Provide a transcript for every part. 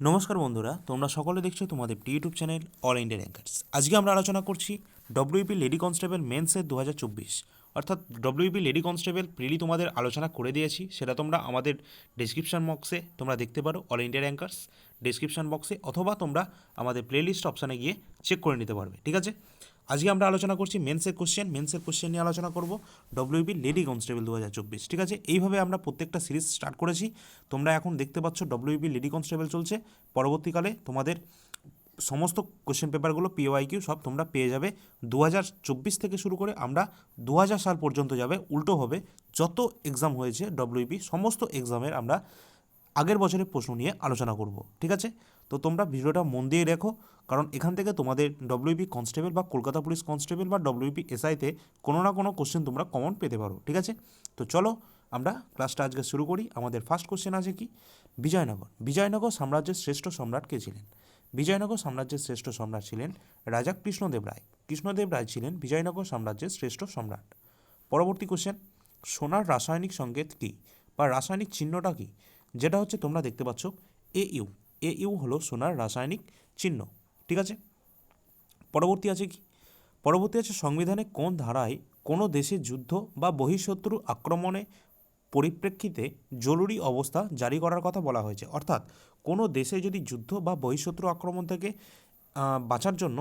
নমস্কার বন্ধুরা, তোমরা সকলে দেখছ তোমাদের YouTube channel all India rankers আজকে আমরা আলোচনা করছি ডব্লিউপি লেডি কনস্টেবল মেন্সের দু হাজার চব্বিশ। অর্থাৎ ডব্লিউপি লেডি কনস্টেবল প্রিলি তোমাদের আলোচনা করে দিয়েছি, সেটা তোমরা আমাদের ডিসক্রিপশান বক্সে তোমরা দেখতে পারো অল ইন্ডিয়া র্যাঙ্কার্স ডিসক্রিপশান বক্সে অথবা তোমরা আমাদের প্লেলিস্ট অপশানে গিয়ে চেক করে নিতে পারবে, ঠিক আছে? আজকে আমরা আলোচনা করছি মেন্সের কোশ্চেন মেন্সের কোশ্চেন নিয়ে আলোচনা করব। ডব্লিউপি লেডি কনস্টেবল দু হাজার চব্বিশ। ঠিক আছে? এইভাবে আমরা প্রত্যেকটা সিরিজ স্টার্ট করেছি। তোমরা এখন দেখতে পাচ্ছ ডব্লিউপি লেডি কনস্টেবল চলছে। পরবর্তীকালে তোমাদের সমস্ত কোশ্চেন পেপারগুলো পিওআই কিউ সব তোমরা পেয়ে যাবে। দু হাজার চব্বিশ থেকে শুরু করে আমরা দু হাজার সাল পর্যন্ত যাবে, উল্টো হবে। যত এক্সাম হয়েছে ডব্লিউপি সমস্ত এক্সামের আমরা আগের বছরের প্রশ্ন নিয়ে আলোচনা করব, ঠিক আছে? তো তোমরা ভিডিওটা মন দিয়ে দেখো কারণ এখান থেকে তোমাদের ডব্লিউপি কনস্টেবল বা কলকাতা পুলিশ কনস্টেবল বা ডব্লিউপি এসআইতে কোনো না কোনো কোশ্চেন তোমরা কমন পেতে পারো, ঠিক আছে? তো চলো আমরা ক্লাসটা আজকে শুরু করি। আমাদের ফার্স্ট কোশ্চেন আছে কি? বিজয়নগর। বিজয়নগর সাম্রাজ্যের শ্রেষ্ঠ সম্রাট কে ছিলেন? বিজয়নগর সাম্রাজ্যের শ্রেষ্ঠ সম্রাট ছিলেন রাজা কৃষ্ণদেব রায়। কৃষ্ণদেব রায় ছিলেন বিজয়নগর সাম্রাজ্যের শ্রেষ্ঠ সম্রাট। পরবর্তী কোশ্চেন সোনার রাসায়নিক সংকেত কী? বা রাসায়নিক চিহ্নটা কী? যেটা হচ্ছে তোমরা দেখতে পাচ্ছ এ ইউ এ ইউ হলো সোনার রাসায়নিক চিহ্ন, ঠিক আছে? পরবর্তী আছে কি? পরবর্তী আছে সংবিধানে কোন ধারায় কোনো দেশে যুদ্ধ বা বহিঃশত্রু আক্রমণে পরিপ্রেক্ষিতে জরুরি অবস্থা জারি করার কথা বলা হয়েছে। অর্থাৎ কোনো দেশে যদি যুদ্ধ বা বহিঃশত্রু আক্রমণ থেকে বাঁচার জন্য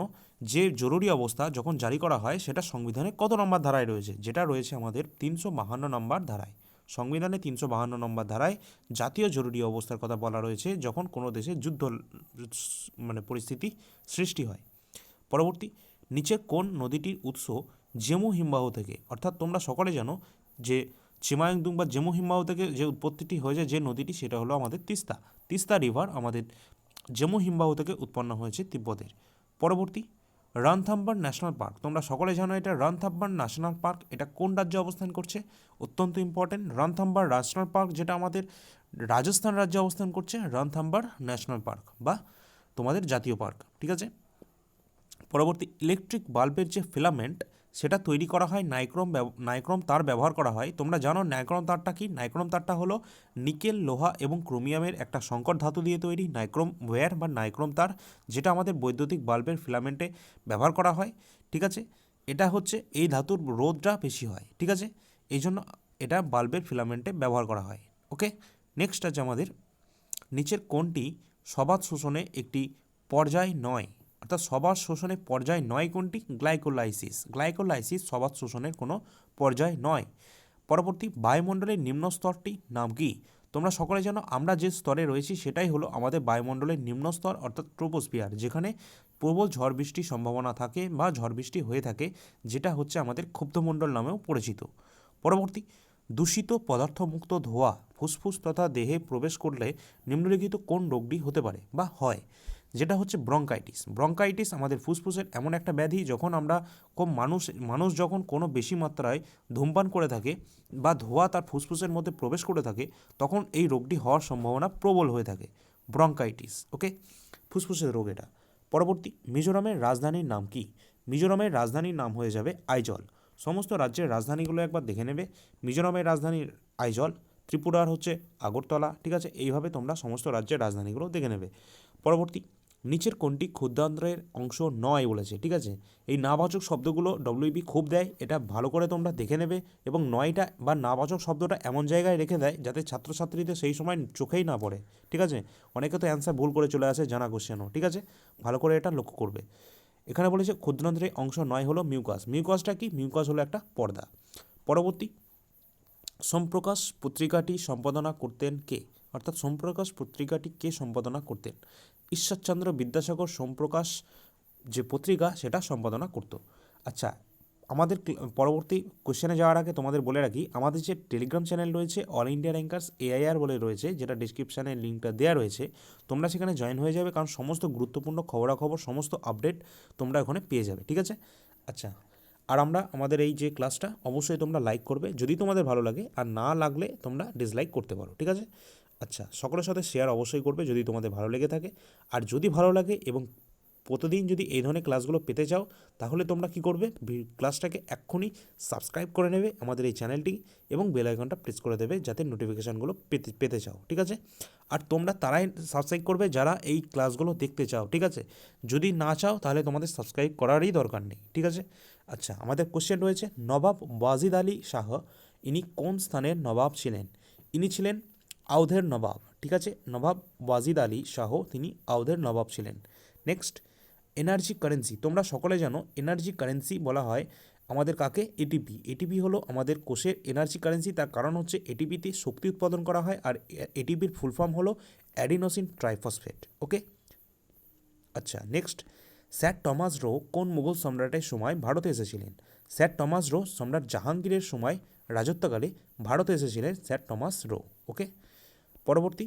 যে জরুরি অবস্থা যখন জারি করা হয়, সেটা সংবিধানে কত নম্বর ধারায় রয়েছে? যেটা রয়েছে আমাদের তিনশো বাহান্ন নম্বর ধারায়। সংবিধানে তিনশো বাহান্ন নম্বর ধারায় জাতীয় জরুরি অবস্থার কথা বলা রয়েছে যখন কোনো দেশে যুদ্ধ মানে পরিস্থিতি সৃষ্টি হয়। পরবর্তী, নিচে কোন নদীটির উৎস জেমু হিমবাহ থেকে? অর্থাৎ তোমরা সকলে জানো যে চিমায়ংদুং বা জেমু হিমবাহ থেকে যে উৎপত্তিটি হয়েছে, যে নদীটি, সেটা হলো আমাদের তিস্তা। তিস্তা রিভার আমাদের জেমু হিমবাহ থেকে উৎপন্ন হয়েছে তিব্বতের। পরবর্তী রণথাম্বার ন্যাশনাল পার্ক। তোমরা সকলে জানো এটা রানথাম্বার ন্যাশনাল পার্ক। এটা কোন রাজ্যে অবস্থান করছে? অত্যন্ত ইম্পর্টেন্ট রানথাম্বার ন্যাশনাল পার্ক যেটা আমাদের রাজস্থান রাজ্যে অবস্থান করছে, রানথাম্বার ন্যাশনাল পার্ক বা তোমাদের জাতীয় পার্ক। ঠিক আছে? পরবর্তী ইলেকট্রিক বাল্বের যে ফিলামেন্ট সেটা তৈরি করা হয়, নাইক্রোম নাইক্রোম তার ব্যবহার করা হয়। তোমরা জানো নাইক্রোম তারটা কি? নাইক্রোম তারটা হলো নিকেল, লোহা এবং ক্রোমিয়ামের একটা সংকর ধাতু দিয়ে তৈরি নাইক্রোম ওয়্যার বা নাইক্রোম তার, যেটা আমাদের বৈদ্যুতিক বাল্বের ফিলামেন্টে ব্যবহার করা হয়, ঠিক আছে? এটা হচ্ছে এই ধাতুর রোধটা বেশি হয়, ঠিক আছে? এই জন্য এটা বাল্বের ফিলামেন্টে ব্যবহার করা হয়, ওকে? নেক্সট আছে আমাদের, নিচের কোনটি সবাদ শোষণে একটি পর্যায় নয়। অর্থাৎ সবার শোষণের পর্যায় নয় কোনটি? গ্লাইকোলাইসিস। গ্লাইকোলাইসিস সবার শোষণের কোনো পর্যায় নয়। পরবর্তী বায়ুমণ্ডলের নিম্ন স্তরটি নাম কি? তোমরা সকলে জানো, আমরা যে স্তরে রয়েছি সেটাই হলো আমাদের বায়ুমণ্ডলের নিম্ন স্তর অর্থাৎ ট্রোপোস্ফিয়ার, যেখানে প্রবল ঝড় বৃষ্টির সম্ভাবনা থাকে বা ঝড় বৃষ্টি হয়ে থাকে, যেটা হচ্ছে আমাদের ক্ষুব্ধমণ্ডল নামেও পরিচিত। পরবর্তী, দূষিত পদার্থমুক্ত ধোঁয়া, ফুসফুস তথা দেহে প্রবেশ করলে নিম্নলিখিত কোন রোগটি হতে পারে বা হয়? যেটা হচ্ছে ব্রঙ্কাইটিস। ব্রঙ্কাইটিস আমাদের ফুসফুসের এমন একটা ব্যাধি যখন আমরা খুব মানুষ মানুষ যখন কোনো বেশি মাত্রায় ধূমপান করে থাকে বা ধোঁয়া তার ফুসফুসের মধ্যে প্রবেশ করে থাকে, তখন এই রোগটি হওয়ার সম্ভাবনা প্রবল হয়ে থাকে। Bronchitis, okay? ফুসফুসের রোগ এটা। পরবর্তী, মিজোরামের রাজধানীর নাম কি? মিজোরামের রাজধানীর নাম হয়ে যাবে আইজল। সমস্ত রাজ্যের রাজধানীগুলো একবার দেখে নেবে। মিজোরামের রাজধানীর আইজল, ত্রিপুরার হচ্ছে আগরতলা, ঠিক আছে? এইভাবে তোমরা সমস্ত রাজ্যের রাজধানীগুলো দেখে নেবে। পরবর্তী নিচের কোনটি ক্ষুদ্রান্ত্রের অংশ নয় বলেছে, ঠিক আছে? এই নাবাচক শব্দগুলো ডব্লিউবি খুব দেয়, এটা ভালো করে তোমরা দেখে নেবে এবং নয়টা বা নাবাচক শব্দটা এমন জায়গায় রেখে দেয় যাতে ছাত্রছাত্রীদের সেই সময় চোখেই না পড়ে, ঠিক আছে? অনেকে তো অ্যান্সার ভুল করে চলে আসে, জানা কোশ্চেনও ঠিক আছে? ভালো করে এটা লক্ষ্য করবে। এখানে বলেছে ক্ষুদ্রান্ত্রের অংশ নয় হলো মিউকাস মিউকাসটা কি? মিউকাস হলো একটা পর্দা। পরবর্তী, সোমপ্রকাশ পত্রিকাটি সম্পাদনা করতেন কে? অর্থাৎ সোমপ্রকাশ পত্রিকাটি কে সম্পাদনা করতেন? ঈশ্বরচন্দ্র বিদ্যাসাগর সোমপ্রকাশ যে পত্রিকা, সেটা সম্পাদনা করত। আচ্ছা আমাদের পরবর্তী কোশ্চেনে যাওয়ার আগে তোমাদের বলে রাখি, আমাদের যে টেলিগ্রাম চ্যানেল রয়েছে অল ইন্ডিয়া র্যাঙ্কার্স এআইআর বলে রয়েছে, যেটা ডিসক্রিপশানে লিঙ্কটা দেওয়া রয়েছে, তোমরা সেখানে জয়েন হয়ে যাবে, কারণ সমস্ত গুরুত্বপূর্ণ খবরাখবর, সমস্ত আপডেট তোমরা ওখানে পেয়ে যাবে, ঠিক আছে? আচ্ছা আর আমরা, আমাদের এই যে ক্লাসটা অবশ্যই তোমরা লাইক করবে, যদি তোমাদের ভালো লাগে, আর না লাগলে তোমরা ডিসলাইক করতে পারো, ঠিক আছে? আচ্ছা সকলের সাথে শেয়ার অবশ্যই করবে যদি তোমাদের ভালো লেগে থাকে। আর যদি ভালো লাগে এবং প্রতিদিন যদি এই ধরনের ক্লাসগুলো পেতে চাও, তাহলে তোমরা কি করবে? ক্লাসটাকে এক্ষুনি সাবস্ক্রাইব করে নেবে আমাদের এই চ্যানেলটি এবং বেল আইকনটা প্রেস করে দেবে যাতে নোটিফিকেশানগুলো পেতে পেতে চাও, ঠিক আছে? আর তোমরা তারাই সাবস্ক্রাইব করবে যারা এই ক্লাসগুলো দেখতে চাও, ঠিক আছে? যদি না চাও, তাহলে তোমাদের সাবস্ক্রাইব করারই দরকার নেই, ঠিক আছে? আচ্ছা আমাদের কোশ্চেন রয়েছে, নবাব ওয়াজিদ আলী শাহ, ইনি কোন স্থানের নবাব ছিলেন? ইনি ছিলেন আউধের নবাব। ঠিক আছে? নবাব ওয়াজিদ আলী শাহ, তিনি আউধের নবাব ছিলেন। নেক্সট এনার্জি কারেন্সি তোমরা সকলে জানো এনার্জি কারেন্সি বলা হয় আমাদের কাকে? এটিপি এটিপি হলো আমাদের কোষের এনার্জি কারেন্সি তার কারণ হচ্ছে এটিপিতে শক্তি উৎপাদন করা হয় আর এটিপির ফুল ফর্ম হলো অ্যাডিনোসিন ট্রাইফসফেট ওকে আচ্ছা নেক্সট স্যার টমাস রো কোন মুঘল সম্রাটের সময় ভারতে এসেছিলেন? স্যার টমাস রো সম্রাট জাহাঙ্গীরের সময় রাজত্বকালে ভারতে এসেছিলেন স্যার টমাস রো। ওকে পরবর্তী।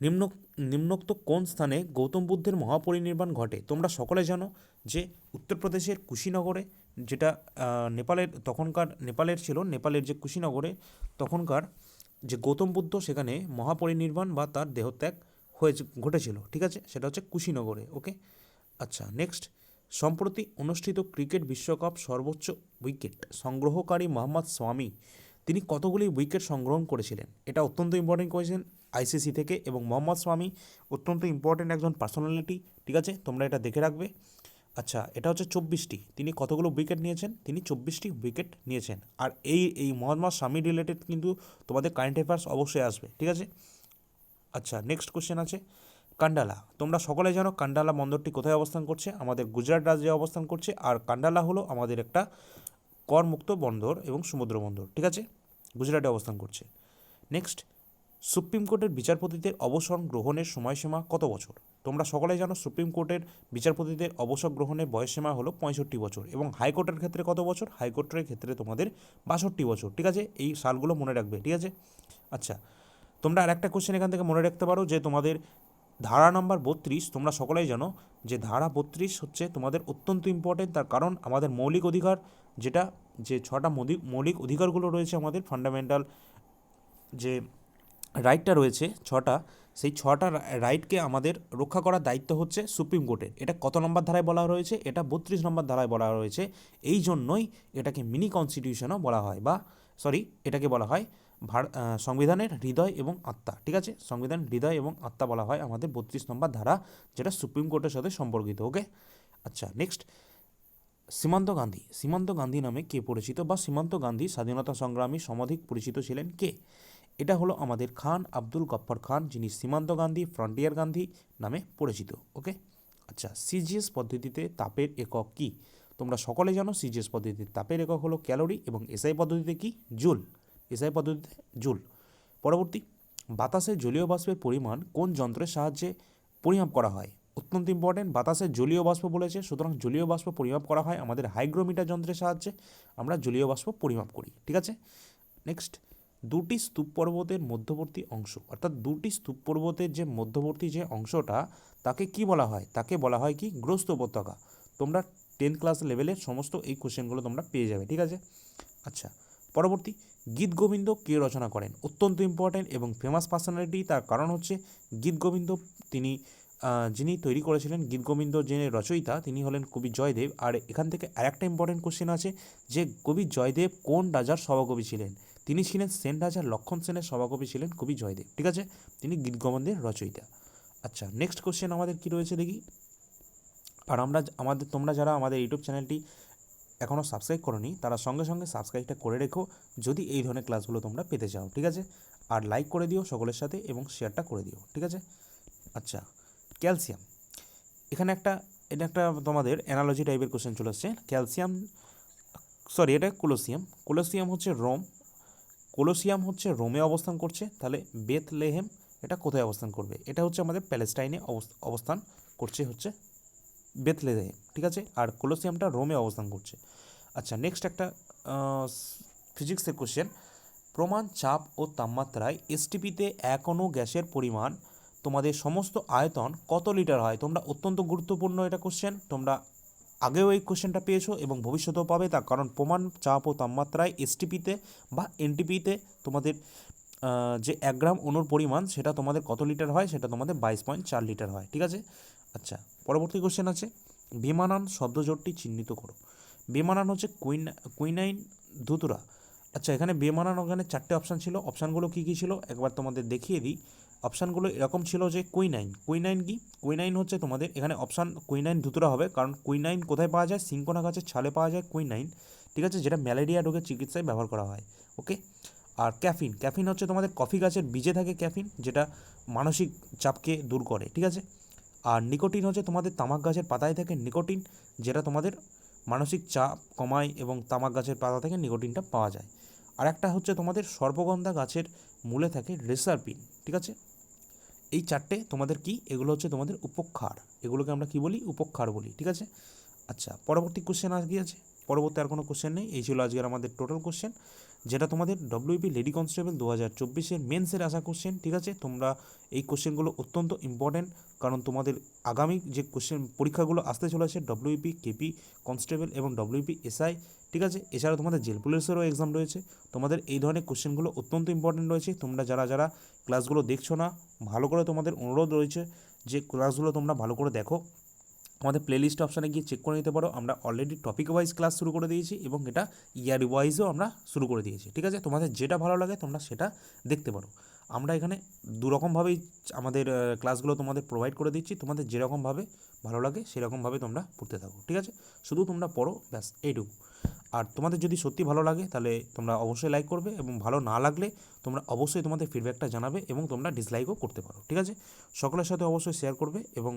নিম্ন নিম্নোক্ত কোন স্থানে গৌতম বুদ্ধের মহাপরিনির্বাণ ঘটে? তোমরা সকলে জানো যে উত্তরপ্রদেশের কুশিনগরে যেটা নেপালের তখনকার নেপালের ছিল, নেপালের যে কুশিনগরে তখনকার যে গৌতম বুদ্ধ, সেখানে মহাপরিনির্বাণ বা তার দেহত্যাগ হয়েছে ঘটেছিল। ঠিক আছে? সেটা হচ্ছে কুশিনগরে, ওকে? আচ্ছা নেক্সট। সম্প্রতি অনুষ্ঠিত ক্রিকেট বিশ্বকাপ সর্বোচ্চ উইকেট সংগ্রহকারী মোহাম্মদ স্বামী তিনি কতগুলি উইকেট সংগ্রহণ করেছিলেন? এটা অত্যন্ত ইম্পর্টেন্ট কোয়েশ্চেন আইসিসি থেকে এবং মোহাম্মদ স্বামী অত্যন্ত ইম্পর্টেন্ট একজন পার্সোনালিটি ঠিক আছে? তোমরা এটা দেখে রাখবে। আচ্ছা এটা হচ্ছে চব্বিশটি। তিনি কতগুলো উইকেট নিয়েছেন? তিনি চব্বিশটি উইকেট নিয়েছেন। আর এই এই মোহাম্মদ স্বামী রিলেটেড কিন্তু তোমাদের কারেন্ট অ্যাফেয়ার্স অবশ্যই আসবে, ঠিক আছে? আচ্ছা নেক্সট কোশ্চেন আছে। কান্ডালা। তোমরা সকলে জানো কান্ডালা বন্দরটি কোথায় অবস্থান করছে? আমাদের গুজরাট রাজ্যে অবস্থান করছে। আর কান্ডালা হলো আমাদের একটা করমুক্ত বন্দর এবং সমুদ্র বন্দর, ঠিক আছে? গুজরাটে অবস্থান করছে। নেক্সট, সুপ্রিম কোর্টের বিচারপতিদের অবসর গ্রহণের সময়সীমা কত বছর? তোমরা সকলে জানো সুপ্রিম কোর্টের বিচারপতিদের অবসর গ্রহণের বয়সসীমা হলো পঁয়ষট্টি বছর এবং হাইকোর্টের ক্ষেত্রে কত বছর? হাইকোর্টের ক্ষেত্রে তোমাদের বাষট্টি বছর। ঠিক আছে? এই সালগুলো মনে রাখবে, ঠিক আছে? আচ্ছা তোমরা আরেকটা কোশ্চেন এখান থেকে মনে রাখতে পারো যে তোমাদের ধারা নাম্বার বত্রিশ, তোমরা সকলেই জানো যে ধারা বত্রিশ হচ্ছে তোমাদের অত্যন্ত ইম্পর্টেন্ট তার কারণ আমাদের মৌলিক অধিকার যেটা যে ছটা মৌলিক অধিকারগুলো রয়েছে আমাদের ফান্ডামেন্টাল যে রাইটটা রয়েছে ছটা, সেই ছটা রাইটকে আমাদের রক্ষা করার দায়িত্ব হচ্ছে সুপ্রিম কোর্টের এটা কত নম্বর ধারায় বলা রয়েছে? এটা বত্রিশ নম্বর ধারায় বলা রয়েছে। এই জন্যই এটাকে মিনি কনস্টিটিউশনও বলা হয় বা সরি এটাকে বলা হয় ভার সংবিধানের হৃদয় এবং আত্মা। ঠিক আছে? সংবিধান হৃদয় এবং আত্মা বলা হয় আমাদের বত্রিশ নম্বর ধারা, যেটা সুপ্রিম কোর্টের সাথে সম্পর্কিত ওকে আচ্ছা নেক্সট সীমান্ত গান্ধী। সীমান্ত গান্ধী নামে কে পরিচিত বা সীমান্ত গান্ধী স্বাধীনতা সংগ্রামী সমাধিক পরিচিত ছিলেন কে? এটা হলো আমাদের খান আব্দুল গফ্ফর খান, যিনি সীমান্ত গান্ধী, ফ্রন্টিয়ার গান্ধী নামে পরিচিত, ওকে? আচ্ছা সিজিএস পদ্ধতিতে তাপের একক কি? তোমরা সকলে জানো সিজিএস পদ্ধতিতে তাপের একক হলো ক্যালোরি এবং এসআই পদ্ধতিতে কি? জুল। এসআই পদ্ধতিতে জুল। পরবর্তী, বাতাসে জলীয় বাষ্পের পরিমাণ কোন যন্ত্রের সাহায্যে পরিমাপ করা হয়? অত্যন্ত ইম্পর্টেন্ট বাতাসে জলীয় বাষ্প বলেছে, সুতরাং জলীয় বাষ্প পরিমাপ করা হয় আমাদের হাইগ্রোমিটার যন্ত্রের সাহায্যে। আমরা জলীয় বাষ্প পরিমাপ করি, ঠিক আছে? নেক্সট দুটি স্তূপ পর্বতের মধ্যবর্তী অংশ, অর্থাৎ দুটি স্তূপ পর্বতের যে মধ্যবর্তী যে অংশটা, তাকে কি বলা হয়? তাকে বলা হয় কি? গ্রস্ত উপত্যকা। তোমরা টেন্থ ক্লাস লেভেলের সমস্ত এই কোশ্চেনগুলো তোমরা পেয়ে যাবে, ঠিক আছে? আচ্ছা পরবর্তী, গীত গোবিন্দ কে রচনা করেন? অত্যন্ত ইম্পর্টেন্ট এবং ফেমাস পার্সোনালিটি তার কারণ হচ্ছে গীত গোবিন্দ, তিনি যিনি তৈরি করেছিলেন গীতগোবিন্দ যিনি রচয়িতা, তিনি হলেন কবি জয়দেব। আর এখান থেকে আরেকটা ইম্পর্টেন্ট কোশ্চেন আছে, যে কবি জয়দেব কোন রাজার সভাকবি ছিলেন? তিনি ছিলেন সেন রাজা লক্ষণ সেনের সভাকবি ছিলেন কবি জয়দেব, ঠিক আছে? তিনি গীতগোবিন্দের রচয়িতা। আচ্ছা নেক্সট কোশ্চেন আমাদের কি রয়েছে দেখি? আর আমরা আমাদের, তোমরা যারা আমাদের ইউটিউব চ্যানেলটি এখনও সাবস্ক্রাইব করনি, তারা সঙ্গে সঙ্গে সাবস্ক্রাইবটা করে রেখো, যদি এই ধরনের ক্লাসগুলো তোমরা পেতে চাও, ঠিক আছে? আর লাইক করে দিও সকলের সাথে এবং শেয়ারটা করে দিও, ঠিক আছে? আচ্ছা ক্যালসিয়াম। এখানে একটা, এটা একটা তোমাদের অ্যানালজি টাইপের কোশ্চেন চলে আসছে। ক্যালসিয়াম সরি এটা কোলোসিয়াম। কোলোসিয়াম হচ্ছে রোম। কোলোসিয়াম হচ্ছে রোমে অবস্থান করছে। তাহলে বেথ লেহেম এটা কোথায় অবস্থান করবে? এটা হচ্ছে আমাদের প্যালেস্টাইনে অবস- অবস্থান করছে হচ্ছে বেথলেহেম ঠিক আছে? আর কোলোসিয়ামটা রোমে অবস্থান করছে। আচ্ছা নেক্সট একটা ফিজিক্সের কোশ্চেন প্রমাণ চাপ ও তাপমাত্রায় এসটিপিতে এক অণু গ্যাসের পরিমাণ তোমাদের সমস্ত আয়তন কত লিটার হয়? তোমরা অত্যন্ত গুরুত্বপূর্ণ এটা কোশ্চেন তোমরা আগেও এই কোশ্চেনটা পেয়েছ এবং ভবিষ্যতেও পাবে তার কারণ প্রমাণ, চাপ ও তাপমাত্রায় এসটিপিতে বা এনটিপিতে তোমাদের যে এক গ্রাম অনুর পরিমাণ সেটা তোমাদের কত লিটার হয়? সেটা তোমাদের বাইশ পয়েন্ট চার লিটার হয়। ঠিক আছে? আচ্ছা পরবর্তী কোশ্চেন আছে। বেমানান শব্দজোটটি চিহ্নিত করো। বেমানান হচ্ছে কুইন, কুইনাইন ধুতুরা। আচ্ছা এখানে বেমানান ওখানে চারটে অপশান ছিল। অপশানগুলো কী কী ছিল? একবার তোমাদের দেখিয়ে দিই। অপশানগুলো এরকম ছিল যে কুইনাইন। কুইনাইন কি? কুইনাইন হচ্ছে তোমাদের এখানে অপশান কুইনাইন ধুতুরা হবে, কারণ কুইনাইন কোথায় পাওয়া যায়? সিঙ্কোনা গাছের ছালে পাওয়া যায় কুইনাইন, ঠিক আছে? যেটা ম্যালেরিয়া রোগের চিকিৎসায় ব্যবহার করা হয়, ওকে? আর ক্যাফিন ক্যাফিন হচ্ছে তোমাদের কফি গাছের বীজে থাকে ক্যাফিন, যেটা মানসিক চাপকে দূর করে, ঠিক আছে? আর নিকোটিন হচ্ছে তোমাদের তামাক গাছের পাতায় থাকে নিকোটিন, যেটা তোমাদের মানসিক চাপ কমায় এবং তামাক গাছের পাতা থেকে নিকোটিনটা পাওয়া যায়। আর একটা হচ্ছে তোমাদের সর্বগন্ধা গাছের মূলে থাকে রেসারপিন, ঠিক আছে? এই চারটে তোমাদের কি? এগুলো হচ্ছে তোমাদের উপক্ষার। এগুলোকে আমরা কি বলি? উপক্ষার বলি, ঠিক আছে? আচ্ছা পরবর্তী কোশ্চেন আর কি আছে? পরবর্তী আর কোনো কোশ্চেন নেই। এই ছিল আজকের আমাদের টোটাল কোশ্চেন যেটা তোমাদের ডব্লিউপি লেডি কনস্টেবল দু হাজার চব্বিশের মেন্সের আসা কোশ্চেন ঠিক আছে? তোমরা এই কোশ্চেনগুলো অত্যন্ত ইম্পর্ট্যান্ট কারণ তোমাদের আগামী যে কোশ্চেন পরীক্ষাগুলো আসতে চলেছে ডব্লিউপি কেপি কনস্টেবল এবং ডব্লিউপি এসআই ঠিক আছে? এছাড়া তোমাদের জেল পুলিশেরও এক্সাম রয়েছে। তোমাদের এই ধরনের কোশ্চেনগুলো অত্যন্ত ইম্পর্ট্যান্ট রয়েছে। তোমরা যারা যারা ক্লাসগুলো দেখছ না, ভালো করে তোমাদের অনুরোধ রয়েছে যে ক্লাসগুলো তোমরা ভালো করে দেখো। আমাদের প্লেলিস্ট অপশানে গিয়ে চেক করে নিতে পারো। আমরা অলরেডি টপিক ওয়াইজ ক্লাস শুরু করে দিয়েছি এবং এটা ইয়ার ওয়াইজও আমরা শুরু করে দিয়েছি, ঠিক আছে? তোমাদের যেটা ভালো লাগে তোমরা সেটা দেখতে পারো। আমরা এখানে দুরকমভাবেই আমাদের ক্লাসগুলো তোমাদের প্রোভাইড করে দিচ্ছি। তোমাদের যেরকমভাবে ভালো লাগে সেরকমভাবে তোমরা পড়তে থাকো, ঠিক আছে? শুধু তোমরা পড়ো, ব্যাস, এইটুকু। আর তোমাদের যদি সত্যি ভালো লাগে তাহলে তোমরা অবশ্যই লাইক করবে এবং ভালো না লাগলে তোমরা অবশ্যই তোমাদের ফিডব্যাকটা জানাবে এবং তোমরা ডিসলাইকও করতে পারো, ঠিক আছে? সকলের সাথে অবশ্যই শেয়ার করবে এবং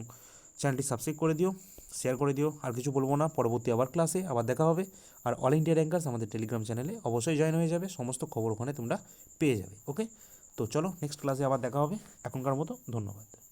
চ্যানেলটি সাবস্ক্রাইব করে দিও শেয়ার করে দিও, আর কিছু বলব না। পরবর্তী আবার ক্লাসে আবার দেখা হবে। আর অল ইন্ডিয়া র্যাঙ্কার্স আমাদের টেলিগ্রাম চ্যানেলে অবশ্যই জয়েন হয়ে যাবে। সমস্ত খবর ওখানে তোমরা পেয়ে যাবে ওকে তো চলো নেক্সট ক্লাসে আবার দেখা হবে। এখনকার মতো ধন্যবাদ।